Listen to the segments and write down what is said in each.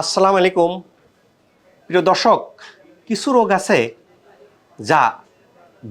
আসসালামু আলাইকুম। প্রিয় দর্শক, কিছু রোগ আছে যা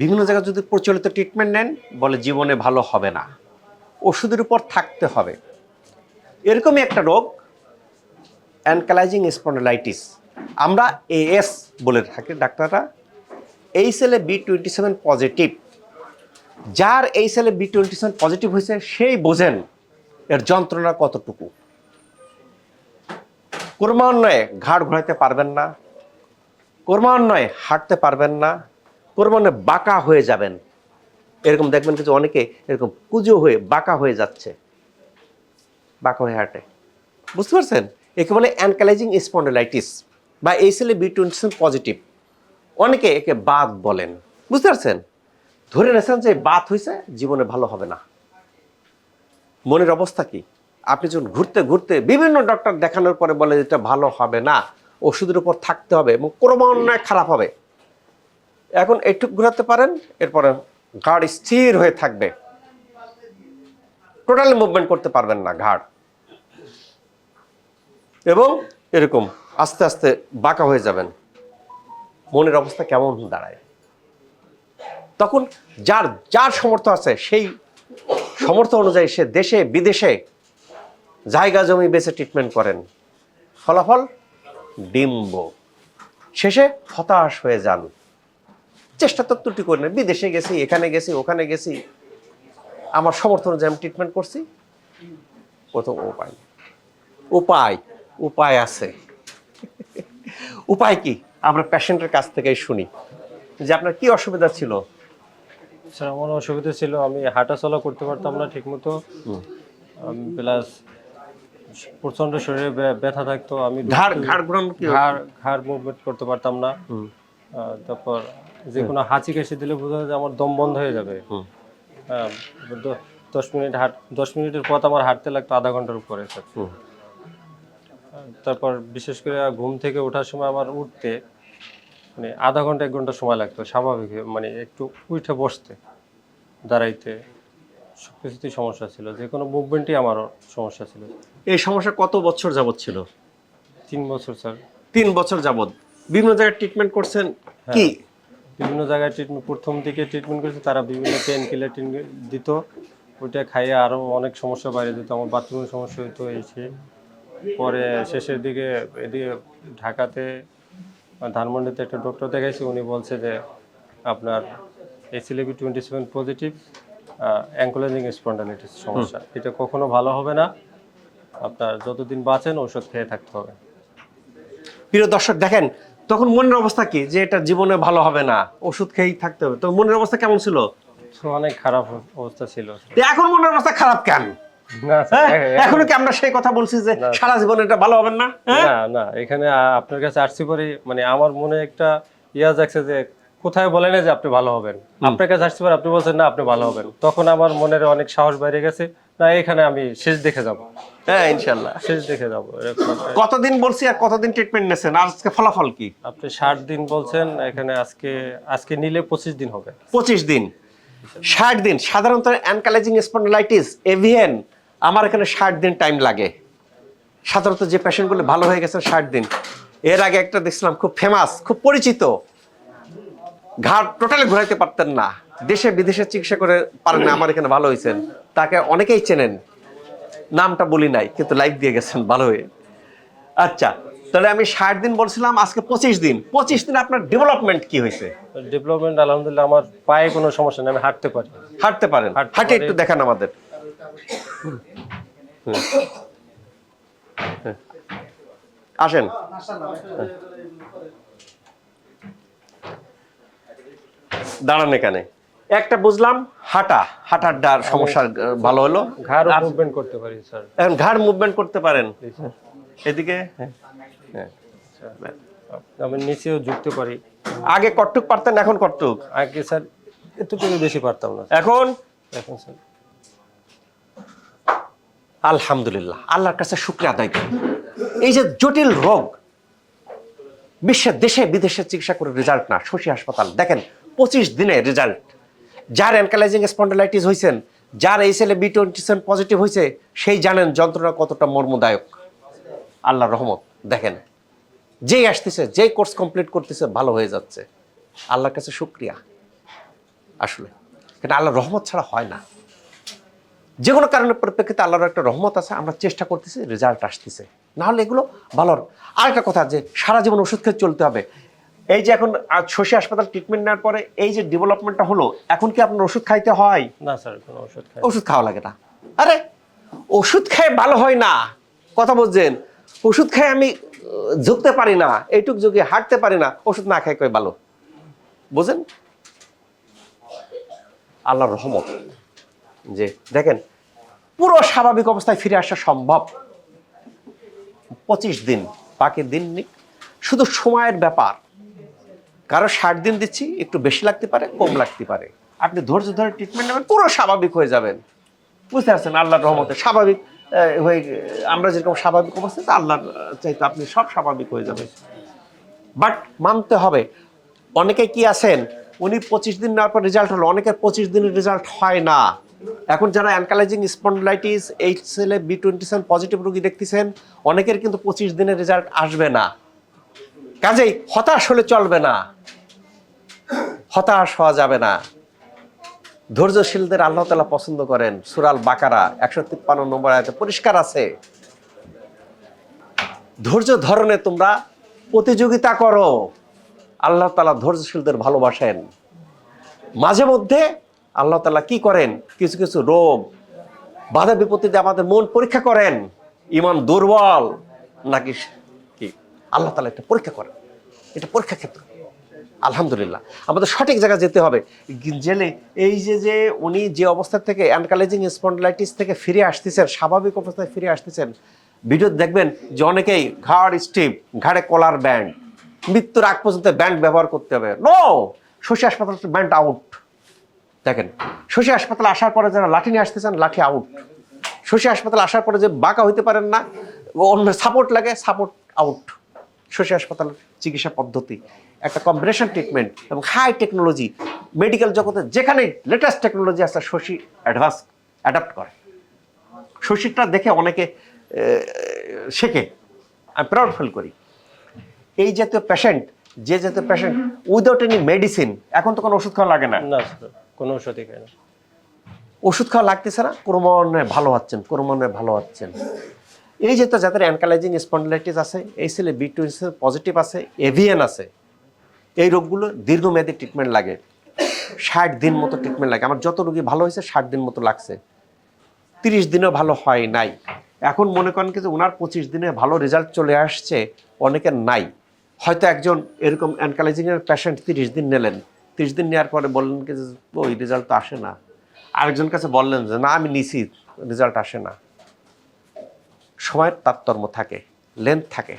বিভিন্ন জায়গায় যদি প্রচলিত ট্রিটমেন্ট নেন, বলে জীবনে ভালো হবে না। ওষুধের উপর থাকতে হবে। এরকমই একটা রোগ, অ্যানকালাইজিং স্পন্ডলাইটিস আমরা এএস বলে থাকি ডাক্তাররা। এই সেলে বি টোয়েন্টি সেভেন পজিটিভ যার এই সেলে বি টোয়েন্টি সেভেন পজিটিভ হয়েছে, সেই বোঝেন এর যন্ত্রণা কতটুকু। ক্রমান্বয়ে ঘাড় ঘোরাইতে পারবেন না, ক্রমান্বয়ে হাঁটতে পারবেন না, ক্রমান্বয়ে বাঁকা হয়ে যাবেন। এরকম দেখবেন কিছু অনেকে এরকম কুজো হয়ে বাঁকা হয়ে যাচ্ছে, বাঁকা হয়ে হাঁটে। বুঝতে পারছেন? একে বলে অ্যানকালাইজিং স্পন্ডেলাইটিস বা এই সেলে বি টোয়েন্টি পজিটিভ অনেকে একে বাত বলেন। বুঝতে পারছেন? ধরে নেছেন যে বাত হয়েছে জীবনে ভালো হবে না। মনের অবস্থা কি? আপনি যখন ঘুরতে ঘুরতে বিভিন্ন ডক্টর দেখানোর পরে বলে এটা ভালো হবে না, ওষুধের উপর থাকতে হবে এবং ক্রমান্বয়ে খারাপ হবে। এখন একটু ঘুরাতে পারেন, এরপরে ঘাড় স্থির হয়ে থাকবে। টোটালি মুভমেন্ট করতে পারবেন না ঘাড়। এবং এরকম আস্তে আস্তে বাঁকা হয়ে যাবেন। মনের অবস্থা কেমন দাঁড়ায়। তখন যার যার সমর্থ আছে সেই সমর্থ অনুযায়ী সে দেশে, বিদেশে জায়গা জমি বেছে ট্রিটমেন্ট করেন। ফলাফল ডিম্ব। শেষে হতাশ হয়ে যান। চেষ্টা তো ত্রুটি করি না বিদেশে গেছি এখানে গেছি ওখানে গেছি। আমার সমর্থন অনুযায়ী আমি ট্রিটমেন্ট করছি। প্রথম উপায়। উপায় উপায় আছে। উপায় কি? আমরা প্যাশেন্টের কাছ থেকেই শুনি। যে আপনার কি অসুবিধা ছিল? স্যার আমার অসুবিধা ছিল। আমি হাঁটা চলা করতে পারতাম না ঠিকমতো। প্লাস প্রচণ্ড শরীরে ব্য- ব্যথা থাকতো আমি ঘাড় ঘাড় ঘোরানো কি ঘাড় ঘাড় মুভমেন্ট করতে পারতাম না। তারপর যে কোনো হাঁচি কাশি দিলে বোঝা যায় যে আমার দম বন্ধ হয়ে যাবে। হ্যাঁ দশ মিনিট হাঁট দশ মিনিটের পথ আমার হাঁটতে লাগতো আধা ঘণ্টার উপরে স্যার তারপর বিশেষ করে ঘুম থেকে ওঠার সময় আমার উঠতে মানে আধা ঘণ্টা এক ঘণ্টা সময় লাগতো স্বাভাবিক মানে একটু উঠে বসতে দাঁড়াইতে। সব কিছুতেই সমস্যা ছিল যে কোনো মুভমেন্টই আমারও সমস্যা ছিল। এই সমস্যা কত বছর যাবত ছিল? তিন বছর স্যার। তিন বছর যাবত বিভিন্ন জায়গায় ট্রিটমেন্ট করছেন কি? বিভিন্ন জায়গায় ট্রিটমেন্ট প্রথম দিকে ট্রিটমেন্ট করেছে তারা বিভিন্ন পেন কিলার দিত। ওইটা খাইয়ে আরও অনেক সমস্যা বাইরে যেত আমার বাথরুমের সমস্যা হতো এই পরে শেষের দিকে এদিকে ঢাকাতে ধানমন্ডিতে একটা ডক্টর দেখাইছি উনি বলছে যে আপনার এসিলেবি twenty seven positive ankylosing spondylitis সমস্যা। এটা কখনো ভালো হবে না। আপনার যতদিন বাঁচেন ওষুধ খেয়ে থাকতে হবে। প্রিয় দর্শক দেখেন তখন মনের অবস্থা কি? যে এটা জীবনে ভালো হবে না ওষুধ খেয়েই থাকতে হবে। তো মনের অবস্থা কেমন ছিল? অনেক খারাপ অবস্থা ছিল। এখন মনের অবস্থা খারাপ কেন? হ্যাঁ? এখনও কি আমরা সেই কথা বলছি যে সারা জীবন এটা ভালো হবে না? হ্যাঁ? না না এখানে আপনার কাছে আসছি পরে মানে আমার মনে একটা ইয়া যাচ্ছে যে কোথায় বলেন যে আপনি ভালো হবেন। আপনার কাছে আসছি পরে আপনি বলছেন না আপনি ভালো হবেন। তখন আমার মনের অনেক সাহস বাইরে গেছে। না এখানে আমি শেষ দেখে যাব। হ্যাঁ ইনশাল্লাহ। শেষ দেখে যাব কতদিন বলছি আর কতদিন ট্রিটমেন্ট নিয়েছেন? আর আজকে ফলাফল কি? আপনি ষাট দিন বলছেন এখানে আজকে আজকে নিলে পঁচিশ দিন হবে। পঁচিশ দিন। ষাট দিন। সাধারণত অ্যানকালাইজিং স্পন্ডলাইটিস এভিএন আমার এখানে ষাট দিন টাইম লাগে। সাধারণত যে পেশেন্টগুলো ভালো হয়ে গেছে ষাট দিন। এর আগে একটা দেখছিলাম খুব ফেমাস খুব পরিচিত। ঘাট টোটালি ঘোরাইতে পারতেন না। দেশে বিদেশে চিকিৎসা করে পারেন না আমার এখানে ভালো হয়েছেন। তাকে অনেকেই চেনেন। নামটা বলি নাই কিন্তু লাইক দিয়ে গেছেন ভালো হয়ে। আচ্ছা তাহলে আমি ষাট দিন বলছিলাম আজকে পঁচিশ দিন। পঁচিশ দিন আপনার ডেভেলপমেন্ট কি হয়েছে? ডেভেলপমেন্ট আলহামদুলিল্লাহ আমার পায়ে কোনো সমস্যা নেই আমি হাঁটতে পারি। হাঁটতে পারেন। হাঁটে একটু দেখান আমাদের। আসেন। দাঁড়ান এখানে। একটা বুঝলাম হাঁটা। হাঁটার ডার সমস্যা ভালো হলো। ঘাড় মুভমেন্ট করতে পারি স্যার। এখন ঘাড় মুভমেন্ট করতে পারেন। এদিকে? হ্যাঁ। হ্যাঁ। আমি নিচেও ঝুঁকতে পারি। আগে কটটুক পারতেন এখন কটটুক? আগে স্যার এতটুকু বেশি পারতাম না এখন? এখন স্যার। আলহামদুলিল্লাহ আল্লাহর কাছে শুক্রিয়া আদায় করি। এই যে জটিল রোগ বিশ্বের দেশে বিদেশে চিকিৎসা করে রেজাল্ট না শশী হাসপাতাল। দেখেন পঁচিশ দিনে রেজাল্ট যার অ্যানকালাইজিং স্পন্ডলাইটিস হয়েছেন যার এই সেলে বি টোয়েন্টি সেভেন পজিটিভ হয়েছে সেই জানেন যন্ত্রণা কতটা মর্মদায়ক। আল্লাহর রহমত, দেখেন। যেই আসতেছে, যেই কোর্স কমপ্লিট করতেছে, ভালো হয়ে যাচ্ছে। আল্লাহর কাছে শুক্রিয়া। আসলে কিন্তু আল্লাহর রহমত ছাড়া হয় না। যে কোনো কারণের পরিপ্রেক্ষিতে আল্লাহর একটা রহমত আছে, আমরা চেষ্টা করতেছি রেজাল্ট আসতেছে। নাহলে এগুলো ভালো। আরেকটা কথা যে, সারা জীবন ওষুধ খেয়ে চলতে হবে। এই যে এখন শশী হাসপাতাল ট্রিটমেন্ট নেওয়ার পরে এই যে ডেভেলপমেন্টটা হলো এখন কি আপনার ওষুধ খাইতে হয়? না স্যার কোনো ওষুধ খাই ওষুধ খাওয়া লাগে না। আরে ওষুধ খেয়ে ভালো হয় না। কথা বলছেন ওষুধ খেয়ে আমি ঝুঁকতে পারি না এইটুক যুগে হাঁটতে পারি না ওষুধ না খাই কই ভালো? বুঝেন? আল্লাহর রহমত। যে দেখেন পুরো স্বাভাবিক অবস্থায় ফিরে আসা সম্ভব। পঁচিশ দিন বাকি দিন শুধু সময়ের ব্যাপার। কারও ষাট দিন দিচ্ছি, একটু বেশি লাগতে পারে, কম লাগতে পারে। আপনি ধৈর্য ধরে ট্রিটমেন্ট নেবেন, পুরো স্বাভাবিক হয়ে যাবেন। বুঝতে পারছেন? আল্লাহর রহমতে স্বাভাবিক হয়ে, আমরা যেরকম স্বাভাবিক অবস্থা আল্লাহর চাইতে আপনি সব স্বাভাবিক হয়ে যাবে বাট মানতে হবে, অনেকে কি আছেন? উনি পঁচিশ দিন নেওয়ার পর রেজাল্ট হলো, অনেকের পঁচিশ দিনের রেজাল্ট হয় না। এখন যারা অ্যানকালাইজিং স্পন্ডলাইটিস এইচ সেলে বি টোয়েন্টি সেভেন পজিটিভ রোগী দেখতেছেন, অনেকের কিন্তু পঁচিশ দিনের রেজাল্ট আসবে না। কাজেই হতাশ হলে চলবে না। হতাশ হওয়া যাবে না। ধৈর্যশীলদের আল্লাহ তালা পছন্দ করেন। সুরাল বাকারা একশো তিপ্পান্ন নম্বর আয়তে পরিষ্কার আছে। ধৈর্য ধরনে তোমরা প্রতিযোগিতা করো। আল্লাহ তালা ধৈর্যশীলদের ভালোবাসেন। মাঝে মধ্যে আল্লাহ তালা কি করেন? কিছু কিছু রোগ, বাধা বিপত্তিতে আমাদের মন পরীক্ষা করেন। ইমান দুর্বল, নাকি কি? আল্লাহ তালা এটা পরীক্ষা করেন। এটা পরীক্ষা ক্ষেত্র। আলহামদুলিল্লাহ। আমাদের সঠিক জায়গায় যেতে হবে। জেলে এই যে যে উনি যে অবস্থা থেকে অ্যানকালাইজিং স্পন্ডলাইটিস থেকে ফিরে আসতেছেন, স্বাভাবিক অবস্থায় ফিরে আসতেছেন, ভিডিও দেখবেন যে অনেকেই ঘাড় স্টিপ, ঘাড়ে কলার ব্যান্ড, মৃত্যুর আগ পর্যন্ত ব্যান্ড ব্যবহার করতে হবে। নো শশী হাসপাতাল ব্যান্ড আউট। দেখেন, শশী হাসপাতালে আসার পরে যারা লাঠি নিয়ে আসতেছেন, লাঠি আউট। শশী হাসপাতালে আসার পরে যে বাঁকা হইতে পারেন না, অন্য সাপোর্ট লাগে, সাপোর্ট আউট। শশী হাসপাতালের চিকিৎসা পদ্ধতি একটা কম্বিনেশন ট্রিটমেন্ট এবং হাই টেকনোলজি মেডিকেল জগতে যেখানে লেটেস্ট টেকনোলজি আছে শশী অ্যাডভান্স অ্যাডাপ্ট করে। শশীরটা দেখে অনেকে শেখে। আমি প্রাউড ফিল করি। এই জাতীয় পেশেন্ট যে জাতীয় পেশেন্ট উইদাউট এনি মেডিসিন এখন তো কোনো ওষুধ খাওয়া লাগে না। কোনো ওষুধই খাই না। ওষুধ খাওয়া লাগতেছে না ক্রমান্বয়ে ভালো হচ্ছেন ক্রমান্বয়ে ভালো হচ্ছেন। এই যে তো যাদের অ্যানকালাইজিং স্পন্ডলাইটিস আছে, এই সেলে বি টু পজিটিভ আছে এভিএন আছে, এই রোগগুলো দীর্ঘমেয়াদী ট্রিটমেন্ট লাগে। ষাট দিন মতো ট্রিটমেন্ট লাগে। আমার যত রোগী ভালো হয়েছে, ষাট দিন মতো লাগছে। তিরিশ দিনও ভালো হয় নাই। এখন মনে করেন কি যে ওনার পঁচিশ দিনে ভালো রেজাল্ট চলে আসছে অনেকের নাই। হয়তো একজন এরকম অ্যানকালাইজিংয়ের পেশেন্ট তিরিশ দিন নিলেন। তিরিশ দিন নেওয়ার পরে বললেন কি যে, ওই রেজাল্ট তো আসে না। আরেকজন কাছে বললেন যে, না, আমি নিছি রেজাল্ট আসে না। সময়ের তারতম্য থাকে লেন্থ থাকে।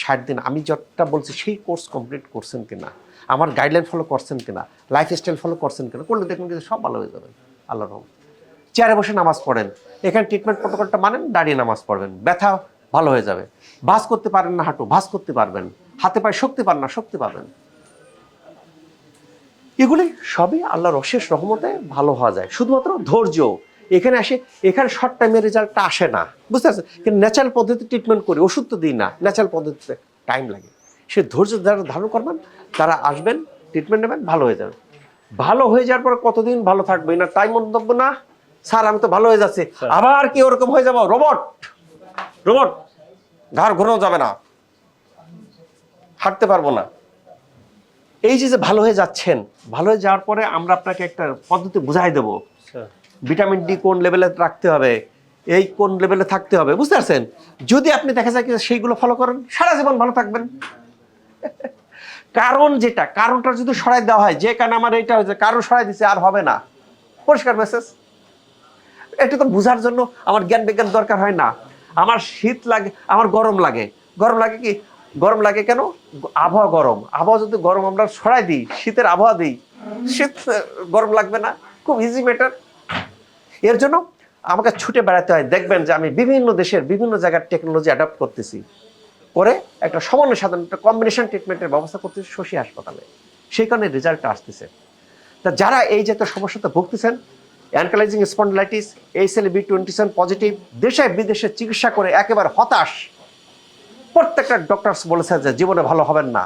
ষাট দিন, আমি যতটা বলছি সেই কোর্স কমপ্লিট করছেন কিনা, আমার গাইডলাইন ফলো করছেন কিনা লাইফ স্টাইল ফলো করছেন কিনা, করলে দেখবেন কিন্তু সব ভালো হয়ে যাবে আল্লাহ রহম চেয়ারে বসে নামাজ পড়েন, এখানে ট্রিটমেন্ট প্রোটোকলটা মানেন, দাঁড়িয়ে নামাজ পড়বেন, ব্যথা ভালো হয়ে যাবে। ভাস করতে পারেন না হাঁটু, ভাস করতে পারবেন, হাতে পায়ে শক্তি পান না, শক্তি পাবেন। এগুলি সবই আল্লাহর অশেষ রহমতে ভালো হওয়া যায়, শুধুমাত্র ধৈর্য। এখানে আসে এখানে শর্ট টাইমের রেজাল্টটা আসে না। বুঝতে পারছেন? কিন্তু ন্যাচারাল পদ্ধতি ট্রিটমেন্ট করি ওষুধ তো দিই না ন্যাচারাল পদ্ধতিতে টাইম লাগে। সে ধৈর্য যারা ধারণ করবেন তারা আসবেন ট্রিটমেন্ট নেবেন ভালো হয়ে যাবে। ভালো হয়ে যাওয়ার পরে কতদিন ভালো থাকবে না টাইম মন্তব্য না? স্যার আমি তো ভালো হয়ে যাচ্ছি। আবার কি ওরকম হয়ে যাব? রোবট রোবট ঘাড় ঘোরানো যাবে না। হাঁটতে পারব না। এই যে যে ভালো হয়ে যাচ্ছেন ভালো হয়ে যাওয়ার পরে আমরা আপনাকে একটা পদ্ধতি বুঝাই দেবো। ভিটামিন ডি কোন লেভেলে রাখতে হবে, এই কোন লেভেলে থাকতে হবে, বুঝতে পারছেন? যদি আপনি দেখা যায় সেইগুলো ফলো করেন, সারা জীবন ভালো থাকবেন। কারণ যেটা, কারণটা যদি সরাই দেওয়া হয়, যে কারণে আমার এইটা হয়েছে, কারণ সরাই দিছে, আর হবে না। পরিষ্কার মেসেজ এটা তো বোঝার জন্য আমার জ্ঞান বিজ্ঞান দরকার হয় না। আমার শীত লাগে, আমার গরম লাগে। গরম লাগে কি? গরম লাগে কেন? আবহাওয়া গরম। আবহাওয়া যদি গরম আমরা সরাই দিই, শীতের আবহাওয়া দিই, শীত, গরম লাগবে না। খুব ইজি ম্যাটার এর জন্য আমাকে ছুটে বেড়াতে হয়। দেখবেন যে আমি বিভিন্ন দেশের বিভিন্ন জায়গার টেকনোলজি অ্যাডাপ্ট করতেছি। করে একটা সমন্বয় সাধন, একটা কম্বিনেশন ট্রিটমেন্টের ব্যবস্থা করতেছি শশী হাসপাতালে। সেই কারণে রেজাল্টটা আসতেছে। তা যারা এই জাতীয় সমস্যাতে ভুগতেছেন অ্যানকালাইজিং স্পন্ডিলাইটিস এই সেল বি টোয়েন্টি সেভেন পজিটিভ দেশে বিদেশে চিকিৎসা করে একেবারে হতাশ, প্রত্যেকটা ডক্টরস বলেছে যে জীবনে ভালো হবেন না।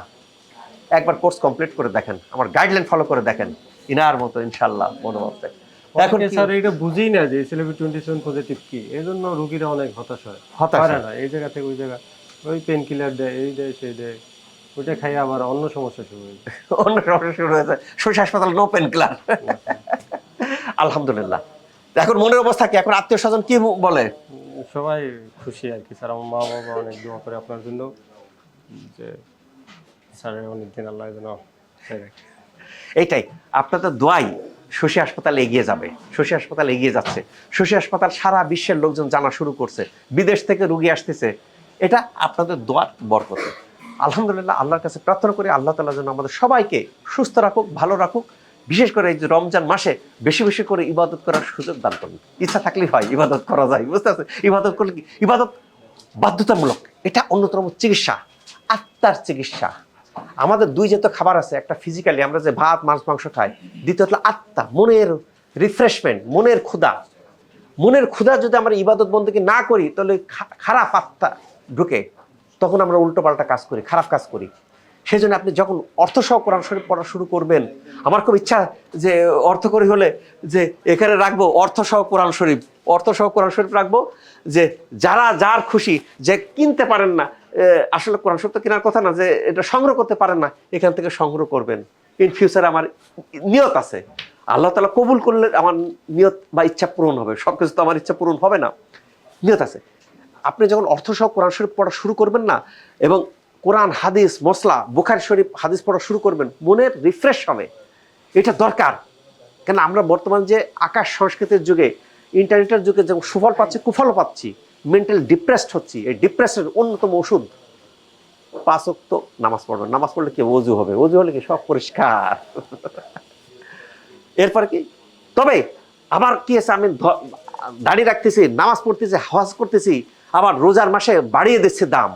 একবার কোর্স কমপ্লিট করে দেখেন, আমার গাইডলাইন ফলো করে দেখেন। ইনার মতো, ইনশাল্লাহ মনোভাবতে এখন স্যার এটা বুঝেই না যে সিলেবি টোয়েন্টি সেভেন পজিটিভ কি? এই জন্য রুগীরা অনেক হতাশ হয়। হতাশ হয়। না এই জায়গা থেকে ওই জায়গা। ওই পেন কিলার দেয় এই দেয় সেই দেয়। ওইটা খাইয়ে আবার অন্য সমস্যা শুরু হয়ে যায়। অন্য সমস্যা শুরু হয়েছে শরীর হাসপাতাল নো পেন কিলার আলহামদুলিল্লাহ। এখন মনের অবস্থা কি? এখন আত্মীয় স্বজন কি বলে? সবাই খুশি আর কি স্যার। আমার মা বাবা অনেক দোয়া করে আপনার জন্য যে স্যারের অনেকদিন আল্লাহ যেন। এইটাই। আপনাদের দোয়াই শশী হাসপাতাল এগিয়ে যাবে। শশী হাসপাতাল এগিয়ে যাচ্ছে। শশী হাসপাতাল সারা বিশ্বের লোকজন জানা শুরু করছে। বিদেশ থেকে রুগী আসতেছে। এটা আপনাদের দোয়ার বরকতে। আলহামদুলিল্লাহ, আল্লাহর কাছে প্রার্থনা করি, আল্লাহ তালা যেন আমাদের সবাইকে সুস্থ রাখুক, ভালো রাখুক। বিশেষ করে এই যে রমজান মাসে বেশি বেশি করে ইবাদত করার সুযোগ দান করুন। ইচ্ছা থাকলেই হয়, ইবাদত করা যায়, বুঝতে পারছেন? ইবাদত করলে কি? ইবাদত বাধ্যতামূলক। এটা অন্যতম চিকিৎসা, আত্মার চিকিৎসা। আমাদের দুই যে তো খাবার আছে, একটা ফিজিক্যালি আমরা যে ভাত, মাছ, মাংস খাই, দ্বিতীয়ত হলো আত্মা, মনের রিফ্রেশমেন্ট মনের ক্ষুধা। মনের ক্ষুধা যদি আমরা ইবাদত বন্দীকে না করি, তাহলে খারাপ আত্মা ঢুকে, তখন আমরা উল্টো পাল্টা কাজ করি, খারাপ কাজ করি। সেই জন্য আপনি যখন অর্থ সহ কোরআন শরীফ পড়া শুরু করবেন, আমার খুব ইচ্ছা যে অর্থ করি হলে যে এখানে রাখব অর্থ সহ কোরআন শরীফ, অর্থ সহ কোরআন শরীফ রাখব যে যারা যার খুশি, যে কিনতে পারেন না আসলে কোরআন শরীফ তো কেনার কথা না, যে এটা সংগ্রহ করতে পারেন না, এখান থেকে সংগ্রহ করবেন। ইন ফিউচার আমার নিয়ত আছে। আল্লাহ তালা কবুল করলে আমার নিয়ত বা ইচ্ছা পূরণ হবে সব কিছু তো আমার ইচ্ছা পূরণ হবে না। নিয়ত আছে। আপনি যখন অর্থসহ কোরআন শরীফ পড়া শুরু করবেন না, এবং কোরআন, হাদিস মশলা বুখার শরীফ, হাদিস পড়া শুরু করবেন মনের রিফ্রেশ হবে। এটা দরকার। কেন আমরা বর্তমান যে আকাশ সংস্কৃতির যুগে, ইন্টারনেটের যুগে যেমন সুফল পাচ্ছি, কুফলও পাচ্ছি মেন্টাল ডিপ্রেসড হচ্ছি, এই ডিপ্রেশনের অন্যতম ওষুধ। পাঁচ তো নামাজ পড়বেন। নামাজ পড়লে কি অজু হবে? অজু হলে কি সব পরিষ্কার? এরপর কি? তবে আবার কি আছে? আমি দাঁড়িয়ে রাখতেছি, নামাজ পড়তেছি হজ করতেছি, আবার রোজার মাসে বাড়িয়ে দিচ্ছে দাম।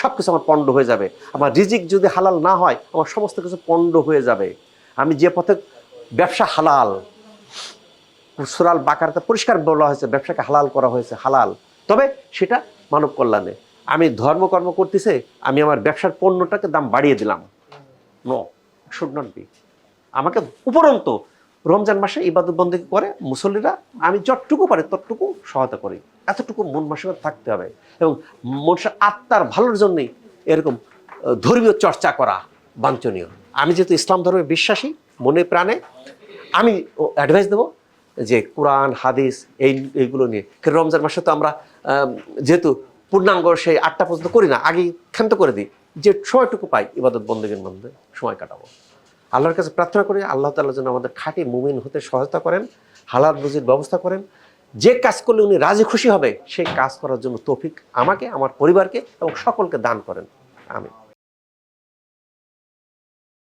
সব কিছু আমার পণ্ড হয়ে যাবে। আমার রিজিক যদি হালাল না হয়, আমার সমস্ত কিছু পণ্ড হয়ে যাবে। আমি যে পথে ব্যবসা হালাল, সুরাল বাকারতে পরিষ্কার বলা হয়েছে, ব্যবসাকে হালাল করা হয়েছে, হালাল। তবে সেটা মানব কল্যাণে। আমি ধর্মকর্ম করতেছে, আমি আমার ব্যবসার পণ্যটাকে দাম বাড়িয়ে দিলাম। নো শুড নট বি আমাকে উপরন্ত রমজান মাসে ইবাদত বন্দী করে মুসল্লিরা, আমি যতটুকু পারি ততটুকু সহায়তা করি। এতটুকু মন মানসিকতা থাকতে হবে এবং মনুষ্যের আত্মার ভালোর জন্যই এরকম ধর্মীয় চর্চা করা বাঞ্ছনীয়। আমি যেহেতু ইসলাম ধর্মে বিশ্বাসী, মনে প্রাণে, আমি অ্যাডভাইস দেবো যে কোরআন, হাদিস, এই, এইগুলো নিয়ে। কারণ রমজান মাসে তো আমরা যেহেতু পূর্ণাঙ্গ সেই আটটা পর্যন্ত করি না, আগেই ক্ষান্ত করে দিই। যে সময়টুকু পাই, ইবাদত বন্দীগের মধ্যে সময় কাটাবো। আল্লাহর কাছে প্রার্থনা করি, আল্লাহ তাআলা যেন আমাদের খাঁটি মুমিন হতে সহায়তা করেন, হালাল রুজির ব্যবস্থা করেন যে কাজ করলে উনি রাজি খুশি হবে, সেই কাজ করার জন্য তৌফিক আমাকে, আমার পরিবারকে এবং সকলকে দান করেন। আমি